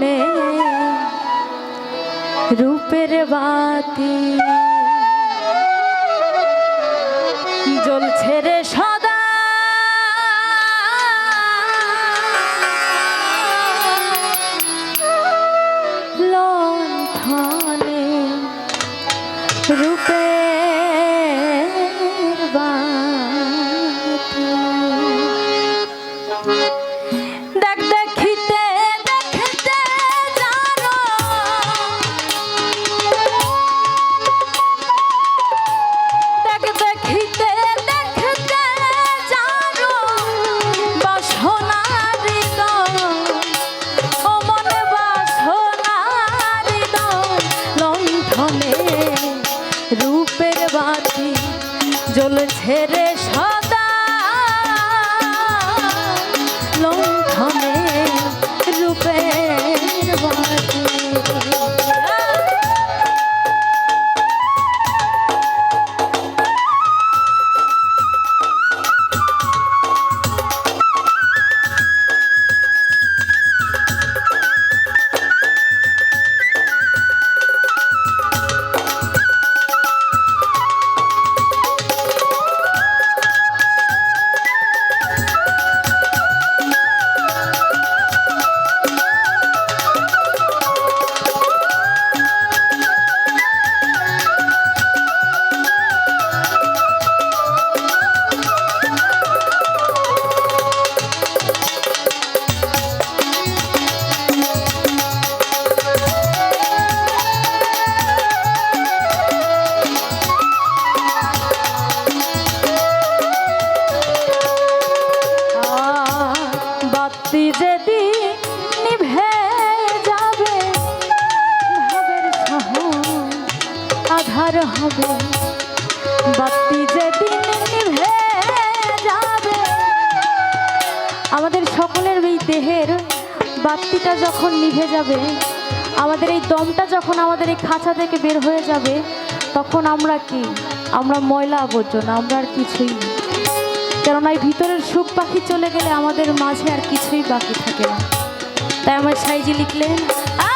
লণ্ঠনে রূপের বাতি। জ্বলছে রে সদা। লণ্ঠনে রূপের বাতি জ্বলছে রে সদা হবে। বাতি যেদিন যাবে আমাদের সকলের এই দেহের বাতিটা যখন নিভে যাবে আমাদের এই দমটা যখন আমাদের এই খাঁচা থেকে বের হয়ে যাবে তখন আমরা কি? আমরা ময়লা আবর্জনা আমরা আর কিছুই কেননা এই ভিতরের সুখ পাখি চলে গেলে আমাদের মাঝে আর কিছুই বাকি থাকে না। তাই আমার সাইজি লিখলেন আ,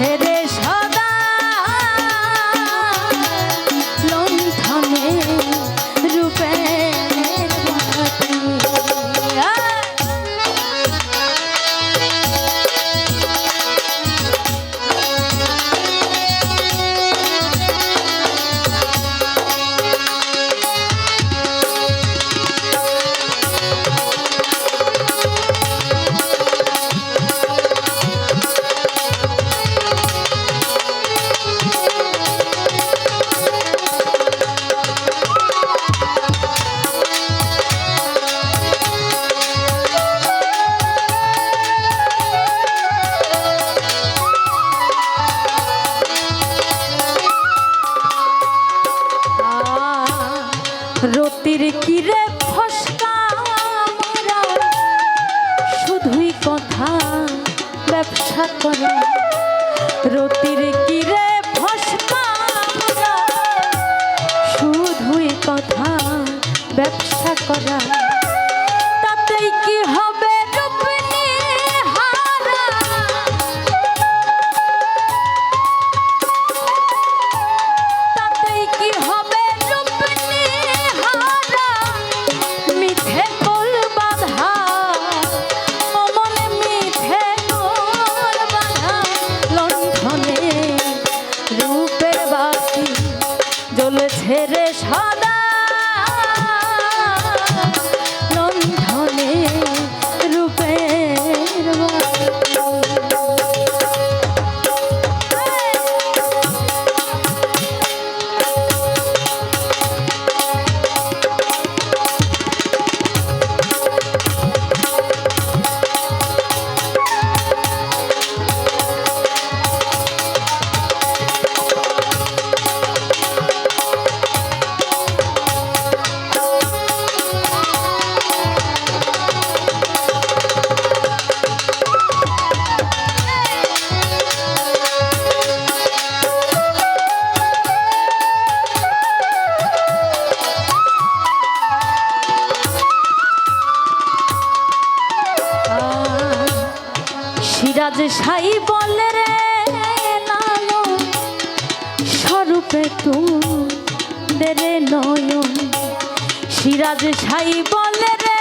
জ্বলেছে রতির কিরে ফসকা মারা? শুধুই কথা, ব্যবসা করা। রতির কিরে ফসকা মারা? শুধুই কথা, ব্যবসা করা। তাতেই কি হবে নয়ন সিরাজ সাই বলে রে